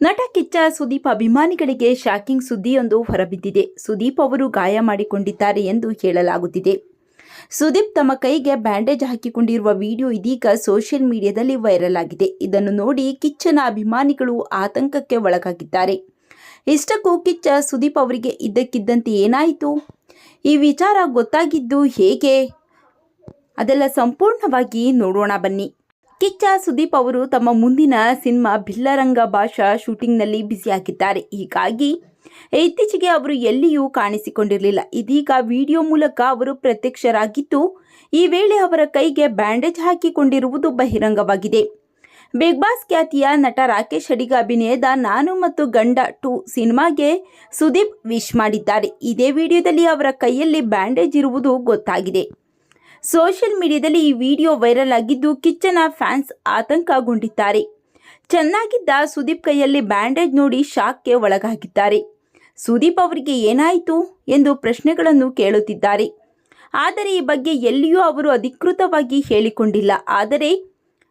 ನಟ ಕಿಚ್ಚ ಸುದೀಪ್ ಅಭಿಮಾನಿಗಳಿಗೆ ಶಾಕಿಂಗ್ ಸುದ್ದಿಯೊಂದು ಹೊರಬಿದ್ದಿದೆ. ಸುದೀಪ್ ಅವರು ಗಾಯ ಮಾಡಿಕೊಂಡಿದ್ದಾರೆ ಎಂದು ಹೇಳಲಾಗುತ್ತಿದೆ. ಸುದೀಪ್ ತಮ್ಮ ಕೈಗೆ ಬ್ಯಾಂಡೇಜ್ ಹಾಕಿಕೊಂಡಿರುವ ವಿಡಿಯೋ ಇದೀಗ ಸೋಷಿಯಲ್ ಮೀಡಿಯಾದಲ್ಲಿ ವೈರಲ್ ಆಗಿದೆ. ಇದನ್ನು ನೋಡಿ ಕಿಚ್ಚನ ಅಭಿಮಾನಿಗಳು ಆತಂಕಕ್ಕೆ ಒಳಗಾಗಿದ್ದಾರೆ. ಇಷ್ಟಕ್ಕೂ ಕಿಚ್ಚ ಸುದೀಪ್ ಅವರಿಗೆ ಇದ್ದಕ್ಕಿದ್ದಂತೆ ಏನಾಯಿತು? ಈ ವಿಚಾರ ಗೊತ್ತಾಗಿದ್ದು ಹೇಗೆ? ಅದೆಲ್ಲ ಸಂಪೂರ್ಣವಾಗಿ ನೋಡೋಣ ಬನ್ನಿ. ಕಿಚ್ಚ ಸುದೀಪ್ ಅವರು ತಮ್ಮ ಮುಂದಿನ ಸಿನಿಮಾ ಬಿಲ್ಲರಂಗ ಭಾಷಾ ಶೂಟಿಂಗ್ನಲ್ಲಿ ಬ್ಯುಸಿಯಾಗಿದ್ದಾರೆ. ಹೀಗಾಗಿ ಇತ್ತೀಚೆಗೆ ಅವರು ಎಲ್ಲಿಯೂ ಕಾಣಿಸಿಕೊಂಡಿರಲಿಲ್ಲ. ಇದೀಗ ವಿಡಿಯೋ ಮೂಲಕ ಅವರು ಪ್ರತ್ಯಕ್ಷರಾಗಿದ್ದು, ಈ ವೇಳೆ ಅವರ ಕೈಗೆ ಬ್ಯಾಂಡೇಜ್ ಹಾಕಿಕೊಂಡಿರುವುದು ಬಹಿರಂಗವಾಗಿದೆ. ಬಿಗ್ ಬಾಸ್ ಖ್ಯಾತಿಯ ನಟ ರಾಕೇಶ್ ಅಡಿಗ ಅಭಿನಯದ ನಾನು ಮತ್ತು ಗಂಡ ಟು ಸಿನಿಮಾಗೆ ಸುದೀಪ್ ವಿಶ್ ಮಾಡಿದ್ದಾರೆ. ಇದೇ ವಿಡಿಯೋದಲ್ಲಿ ಅವರ ಕೈಯಲ್ಲಿ ಬ್ಯಾಂಡೇಜ್ ಇರುವುದು ಗೊತ್ತಾಗಿದೆ. ಸೋಷಿಯಲ್ ಮೀಡಿಯಾದಲ್ಲಿ ಈ ವಿಡಿಯೋ ವೈರಲ್ ಆಗಿದ್ದು ಕಿಚ್ಚನ ಫ್ಯಾನ್ಸ್ ಆತಂಕಗೊಂಡಿದ್ದಾರೆ. ಚೆನ್ನಾಗಿದ್ದ ಸುದೀಪ್ ಕೈಯಲ್ಲಿ ಬ್ಯಾಂಡೇಜ್ ನೋಡಿ ಶಾಕ್ಗೆ ಒಳಗಾಗಿದ್ದಾರೆ. ಸುದೀಪ್ ಅವರಿಗೆ ಏನಾಯಿತು ಎಂದು ಪ್ರಶ್ನೆಗಳನ್ನು ಕೇಳುತ್ತಿದ್ದಾರೆ. ಆದರೆ ಈ ಬಗ್ಗೆ ಎಲ್ಲಿಯೂ ಅವರು ಅಧಿಕೃತವಾಗಿ ಹೇಳಿಕೊಂಡಿಲ್ಲ. ಆದರೆ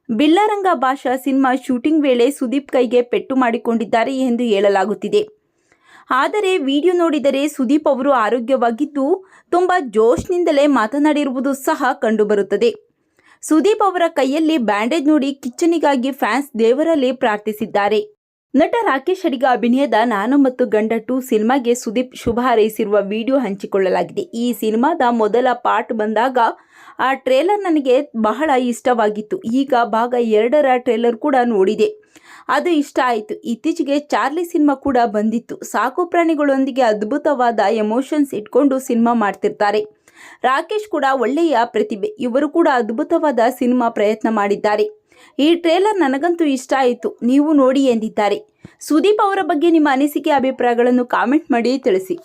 ಬಿಲ್ಲರಂಗ ಭಾಷಾ ಸಿನಿಮಾ ಶೂಟಿಂಗ್ ವೇಳೆ ಸುದೀಪ್ ಕೈಗೆ ಪೆಟ್ಟು ಮಾಡಿಕೊಂಡಿದ್ದಾರೆ ಎಂದು ಹೇಳಲಾಗುತ್ತಿದೆ. ಆದರೆ ವಿಡಿಯೋ ನೋಡಿದರೆ ಸುದೀಪ್ ಅವರು ಆರೋಗ್ಯವಾಗಿದ್ದು ತುಂಬ ಜೋಶ್ನಿಂದಲೇ ಮಾತನಾಡಿರುವುದು ಸಹ ಕಂಡುಬರುತ್ತದೆ. ಸುದೀಪ್ ಅವರ ಕೈಯಲ್ಲಿ ಬ್ಯಾಂಡೇಜ್ ನೋಡಿ ಕಿಚ್ಚನಿಗಾಗಿ ಫ್ಯಾನ್ಸ್ ದೇವರಲ್ಲಿ ಪ್ರಾರ್ಥಿಸಿದ್ದಾರೆ. ನಟ ರಾಕೇಶ್ ಅಡಿಗ ಅಭಿನಯದ ನಾನು ಮತ್ತು ಗಂಡ ಟು ಸಿನಿಮಾಗೆ ಸುದೀಪ್ ಶುಭ ಹಾರೈಸಿರುವ ವಿಡಿಯೋ ಹಂಚಿಕೊಳ್ಳಲಾಗಿದೆ. ಈ ಸಿನಿಮಾದ ಮೊದಲ ಪಾರ್ಟ್ ಬಂದಾಗ ಆ ಟ್ರೇಲರ್ ನನಗೆ ಬಹಳ ಇಷ್ಟವಾಗಿತ್ತು. ಈಗ ಭಾಗ ಎರಡರ ಟ್ರೇಲರ್ ಕೂಡ ನೋಡಿದೆ. ಅದು ಇಷ್ಟ ಆಯಿತು. ಇತ್ತೀಚೆಗೆ ಚಾರ್ಲಿ ಸಿನಿಮಾ ಕೂಡ ಬಂದಿತ್ತು. ಸಾಕು ಪ್ರಾಣಿಗಳೊಂದಿಗೆ ಅದ್ಭುತವಾದ ಎಮೋಷನ್ಸ್ ಇಟ್ಕೊಂಡು ಸಿನಿಮಾ ಮಾಡ್ತಿರ್ತಾರೆ. ರಾಕೇಶ್ ಕೂಡ ಒಳ್ಳೆಯ ಪ್ರತಿಭೆ. ಇವರು ಕೂಡ ಅದ್ಭುತವಾದ ಸಿನಿಮಾ ಪ್ರಯತ್ನ ಮಾಡಿದ್ದಾರೆ. ಈ ಟ್ರೇಲರ್ ನನಗಂತೂ ಇಷ್ಟ ಆಯಿತು. ನೀವು ನೋಡಿ ಎಂದಿದ್ದಾರೆ. ಸುದೀಪ್ ಅವರ ಬಗ್ಗೆ ನಿಮ್ಮ ಅನಿಸಿಕೆ, ಅಭಿಪ್ರಾಯಗಳನ್ನು ಕಾಮೆಂಟ್ ಮಾಡಿ ತಿಳಿಸಿ.